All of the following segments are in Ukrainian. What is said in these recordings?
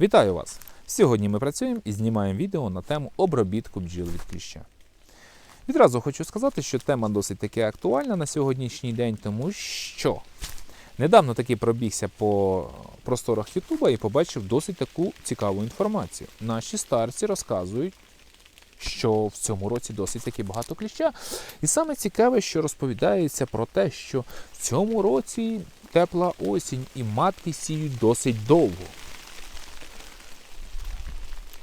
Вітаю вас! Сьогодні ми працюємо і знімаємо відео на тему обробітку бджіл від кліща. Відразу хочу сказати, що тема досить таки актуальна на сьогоднішній день, тому що недавно таки пробігся по просторах Ютуба і побачив досить таку цікаву інформацію. Наші старці розказують, що в цьому році досить таки багато кліща. І саме цікаве, що розповідається про те, що в цьому році тепла осінь і матки сіють досить довго.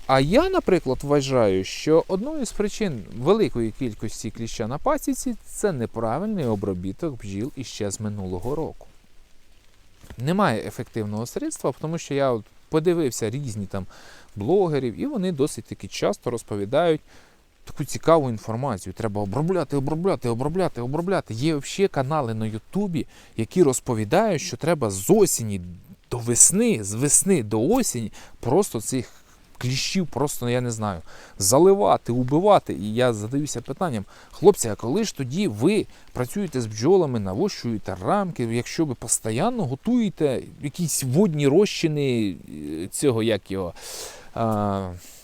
А я, наприклад, вважаю, що одною з причин великої кількості кліща на пасіці це неправильний обробіток бджіл іще з минулого року. Немає ефективного средства, тому що я от подивився різні там блогерів, і вони досить таки часто розповідають таку цікаву інформацію. Треба обробляти, обробляти, обробляти, обробляти. Є взагалі канали на Ютубі, які розповідають, що треба з осені до весни, з весни до осені просто цих кліщів, просто я не знаю, заливати, убивати. І я задаюся питанням: хлопці, а коли ж тоді ви працюєте з бджолами, навощуєте рамки, якщо ви постійно готуєте якісь водні розчини е, цього, як його.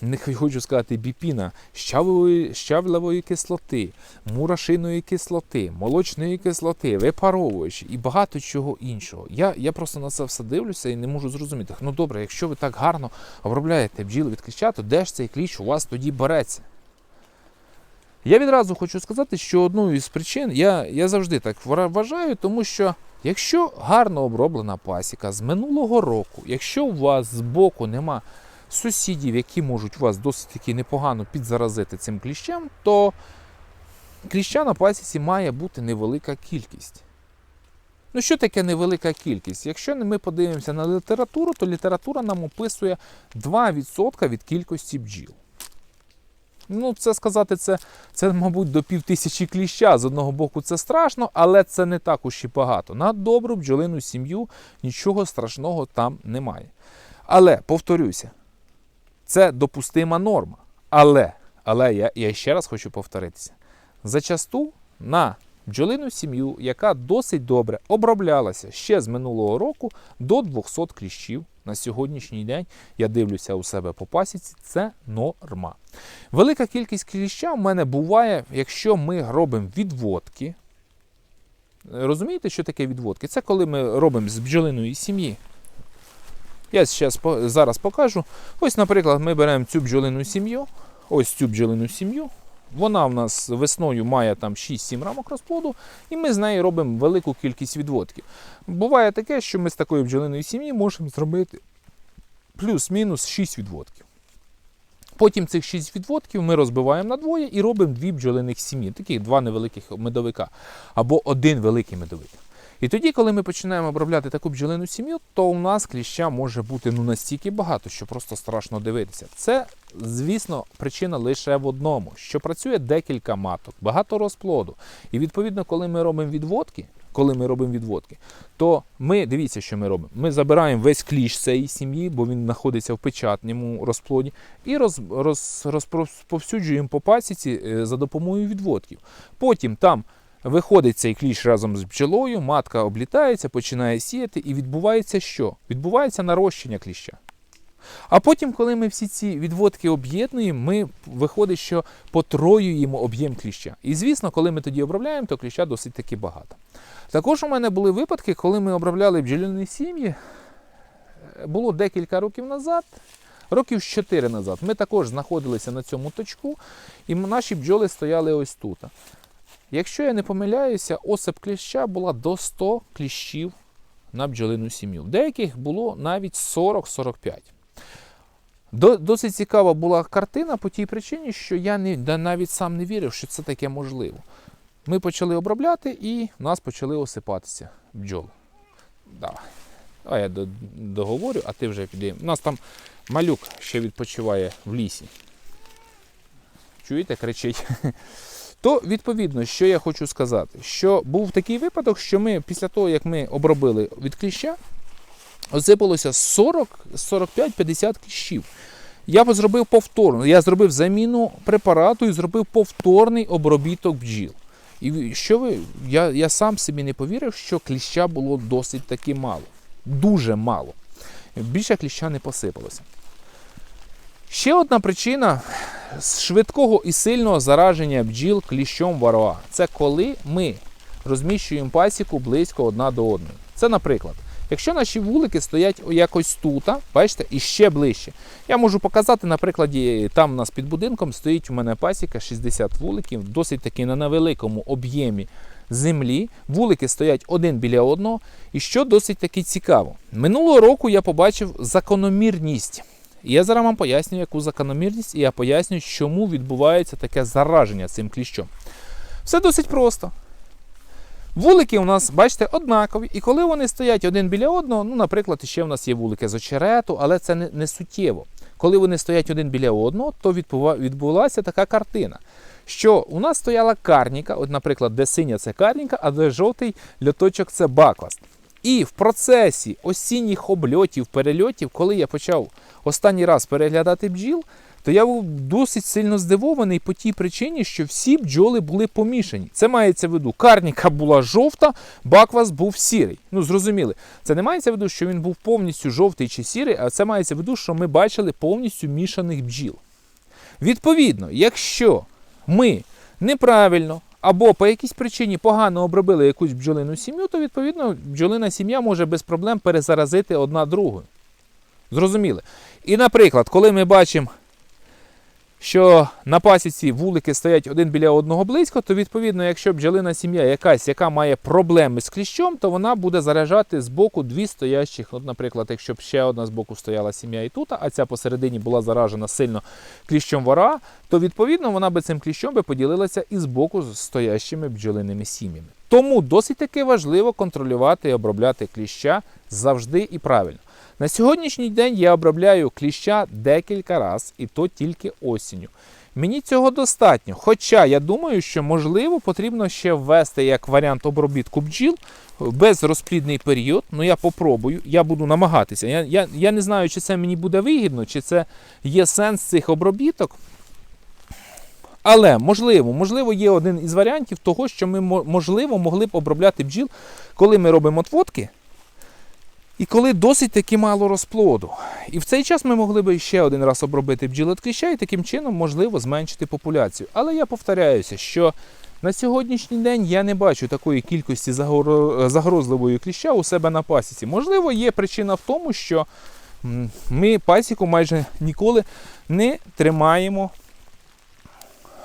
Не хочу сказати біпіна, щавлевої, щавлевої кислоти, мурашиної кислоти, молочної кислоти, випаровувачі і багато чого іншого. Я, я просто на це все дивлюся і не можу зрозуміти. Ну добре, якщо ви так гарно обробляєте бджіл від кліща, то де ж цей кліщ у вас тоді береться? Я відразу хочу сказати, що одною із причин я, я завжди так вважаю, тому що якщо гарно оброблена пасіка з минулого року, якщо у вас збоку нема сусідів, які можуть вас досить таки непогано підзаразити цим кліщем, то кліща на пасіці має бути невелика кількість. Ну, що таке невелика кількість? Якщо ми подивимося на літературу, то література нам описує 2% від кількості бджіл. Ну, це сказати, це, це, мабуть, до пів тисячі кліща. З одного боку, це страшно, але це не так уж і багато. На добру бджолину сім'ю нічого страшного там немає. Але, повторюся, це допустима норма. Але, але я, я ще раз хочу повторитися: зачасту на бджолину сім'ю, яка досить добре оброблялася ще з минулого року до 200 кліщів на сьогоднішній день, я дивлюся у себе по пасіці, це норма. Велика кількість кліща в мене буває, якщо ми робимо відводки. Розумієте, що таке відводки? Це коли ми робимо з бджолиної сім'ї. Я зараз, зараз покажу. Ось, наприклад, ми беремо цю бджолину сім'ю. Ось цю бджолину сім'ю. Вона в нас весною має там 6-7 рамок розплоду, і ми з неї робимо велику кількість відводків. Буває таке, що ми з такої бджолиної сім'ї можемо зробити плюс-мінус 6 відводків. Потім цих 6 відводків ми розбиваємо на двоє і робимо дві бджолиних сім'ї, таких два невеликих медовика або один великий медовик. І тоді, коли ми починаємо обробляти таку бджолину сім'ю, то у нас кліща може бути ну настільки багато, що просто страшно дивитися. Це, звісно, причина лише в одному: що працює декілька маток, багато розплоду. І відповідно, коли ми робимо відводки, коли ми робимо відводки, то ми дивіться, що ми робимо. Ми забираємо весь кліщ цієї сім'ї, бо він знаходиться в печатному розплоді, і роз, роз, розповсюджуємо по пасіці е, за допомогою відводків. Потім там. Виходить цей кліщ разом з бджолою, матка облітається, починає сіяти, і відбувається що? Відбувається нарощення кліща. А потім, коли ми всі ці відводки об'єднуємо, ми виходить, що потроюємо об'єм кліща. І звісно, коли ми тоді обробляємо, то кліща досить таки багато. Також у мене були випадки, коли ми обробляли бджоліні сім'ї, було декілька років назад. Років 4 назад ми також знаходилися на цьому точку, і наші бджоли стояли ось тут. Якщо я не помиляюся, осип кліща була до 100 кліщів на бджолину сім'ю. Деяких було навіть 40-45. Досить цікава була картина по тій причині, що я не, навіть сам не вірив, що це таке можливо. Ми почали обробляти і в нас почали осипатися бджоли. Давай. А я договорю, а ти вже піди. У нас там малюк ще відпочиває в лісі. Чуєте, кричить? То, відповідно, що я хочу сказати, що був такий випадок, що ми після того, як ми обробили від кліща, осипалося 40-45-50 кліщів. Я зробив повторно, я зробив заміну препарату і зробив повторний обробіток бджіл. І що ви, я я сам собі не повірив, що кліща було досить таки мало. Дуже мало. більше кліща не посипалося. Ще одна причина швидкого і сильного зараження бджіл кліщом вароа. Це коли ми розміщуємо пасіку близько одна до одної. Це, наприклад, якщо наші вулики стоять якось тут, бачите, і ще ближче. Я можу показати, на прикладі, там у нас під будинком стоїть у мене пасіка 60 вуликів, досить таки на невеликому об'ємі землі. Вулики стоять один біля одного. І що досить таки цікаво, минулого року я побачив закономірність. Я зараз вам поясню, яку закономірність, і я поясню, чому відбувається таке зараження цим кліщом. Все досить просто. Вулики у нас, бачите, однакові, і коли вони стоять один біля одного, ну, наприклад, ще в нас є вулики з очерету, але це не, не суттєво. Коли вони стоять один біля одного, то відбулася така картина. Що у нас стояла карніка, от, наприклад, де синя це карніка, а де жовтий льоточок це бакласт. І в процесі осінніх обльотів, перельотів, коли я почав останній раз переглядати бджіл, то я був досить сильно здивований по тій причині, що всі бджоли були помішані. Це мається в виду, карніка була жовта, баквас був сірий. Ну, зрозуміли, це не мається в виду, що він був повністю жовтий чи сірий, а це мається в виду, що ми бачили повністю мішаних бджіл. Відповідно, якщо ми неправильно або по якійсь причині погано обробили якусь бджолину сім'ю, то відповідно бджолина сім'я може без проблем перезаразити одна другу. Зрозуміли? І, наприклад, коли ми бачимо, що на пасіці вулики стоять один біля одного близько, то відповідно, якщо бджолина сім'я якась, яка має проблеми з кліщом, то вона буде заражати з боку дві стоящих. От, наприклад, якщо б ще одна з боку стояла сім'я і тут, а ця посередині була заражена сильно кліщом вора, то відповідно вона би цим кліщом би поділилася і з боку з стоящими бджолиними сім'ями. Тому досить таки важливо контролювати і обробляти кліща завжди і правильно. На сьогоднішній день я обробляю кліща декілька разів, і то тільки осінню. Мені цього достатньо. Хоча я думаю, що можливо потрібно ще ввести як варіант обробітку бджіл безрозплідний період. Ну я попробую, я буду намагатися. Я, я, я не знаю, чи це мені буде вигідно, чи це є сенс цих обробіток. Але можливо, можливо, є один із варіантів того, що ми можливо могли б обробляти бджіл, коли ми робимо отводки. І коли досить таки мало розплоду. І в цей час ми могли би ще один раз обробити бджіл від кліща і таким чином можливо зменшити популяцію. Але я повторяюся, що на сьогоднішній день я не бачу такої кількості загрозливої кліща у себе на пасіці. Можливо, є причина в тому, що ми пасіку майже ніколи не тримаємо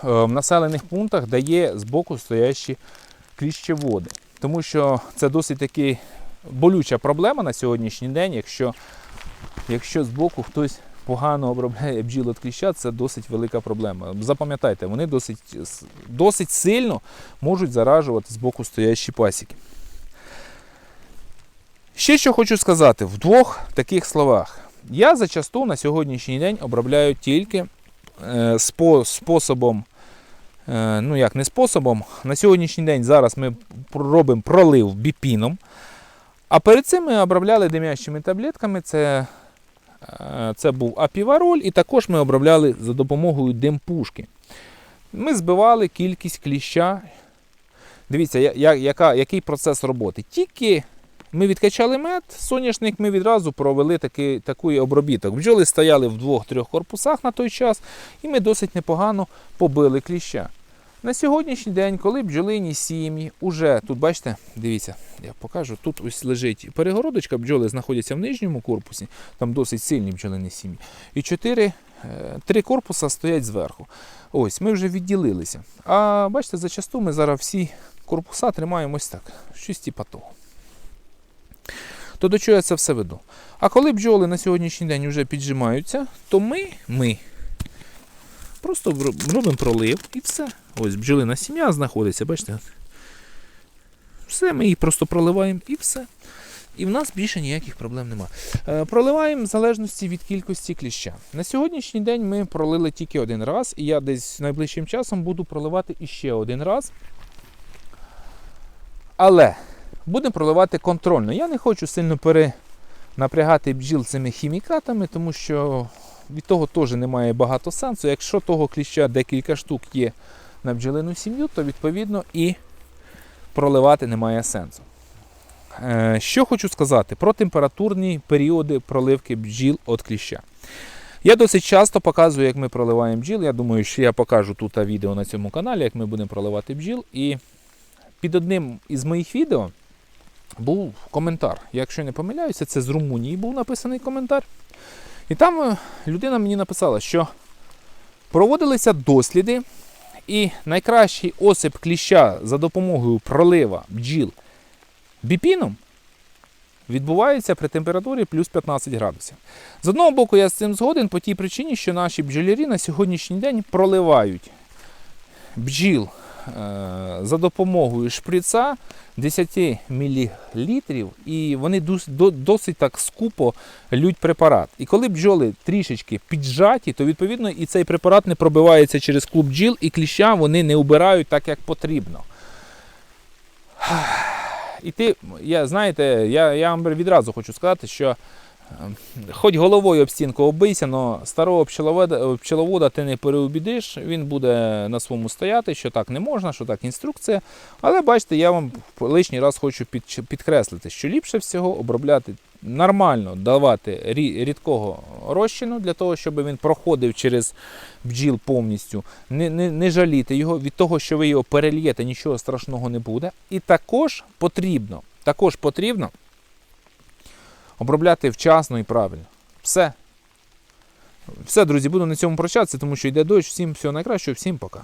е, в населених пунктах, де є збоку стоящі кліщеводи. Тому що це досить таки болюча проблема на сьогоднішній день. Якщо, якщо збоку хтось погано обробляє бджіл від кліща, це досить велика проблема. Запам'ятайте, вони досить, досить сильно можуть заражувати з боку стоящі пасіки. Ще що хочу сказати в двох таких словах. Я зачасту на сьогоднішній день обробляю тільки е, способом, е, ну як не способом, на сьогоднішній день зараз ми робимо пролив біпіном. А перед цим ми обробляли димящими таблетками. Це, е, це був апівароль, і також ми обробляли за допомогою димпушки. Ми збивали кількість кліща. Дивіться, я- яка, який процес роботи. Тільки ми відкачали мед, соняшник ми відразу провели такий, такий обробіток. Бджоли стояли в двох-трьох корпусах на той час, і ми досить непогано побили кліща. На сьогоднішній день, коли бджолині сім'ї, уже тут бачите, дивіться, я покажу, тут ось лежить перегородочка, бджоли знаходяться в нижньому корпусі, там досить сильні бджолині сім'ї. І чотири, е, три корпуса стоять зверху. Ось, ми вже відділилися. А бачите, зачасту ми зараз всі корпуса тримаємо ось так, щось типа того. То до чого я це все веду? А коли бджоли на сьогоднішній день вже піджимаються, то ми, ми просто робимо пролив і все. Ось бджолина сім'я знаходиться, бачите? Все, ми її просто проливаємо і все. І в нас більше ніяких проблем немає. Е, проливаємо в залежності від кількості кліща. На сьогоднішній день ми пролили тільки один раз, і я десь найближчим часом буду проливати іще один раз. Але будемо проливати контрольно. Я не хочу сильно перенапрягати бджіл цими хімікатами, тому що від того теж немає багато сенсу. Якщо того кліща декілька штук є на бджолину сім'ю, то відповідно і проливати немає сенсу. Е, Що хочу сказати про температурні періоди проливки бджіл від кліща. Я досить часто показую, як ми проливаємо бджіл. Я думаю, що я покажу тут відео на цьому каналі, як ми будемо проливати бджіл. І під одним із моїх відео був коментар. Якщо не помиляюся, це з Румунії був написаний коментар. І там е, людина мені написала, що проводилися досліди, і найкращий осип кліща за допомогою пролива бджіл біпіном відбувається при температурі плюс 15 градусів. З одного боку, я з цим згоден по тій причині, що наші бджолярі на сьогоднішній день проливають бджіл за допомогою шприца 10 мл, і вони досить так скупо лють препарат. І коли бджоли трішечки піджаті, то відповідно і цей препарат не пробивається через клуб бджіл, і кліща вони не убирають так, як потрібно. І ти, я, знаєте, я, я вам відразу хочу сказати, що е, хоч головою об стінку оббийся, але старого пчеловода, ти не переубідиш, він буде на своєму стояти, що так не можна, що так інструкція. Але бачите, я вам лишній раз хочу під, підкреслити, що ліпше всього обробляти нормально, давати рідкого розчину для того, щоб він проходив через бджіл повністю. Не, не, не жаліти його від того, що ви його перельєте, нічого страшного не буде. І також потрібно, також потрібно обробляти вчасно і правильно. Все. Все, друзі, буду на цьому прощатися, тому що йде дощ. Всім всього найкращого, всім пока.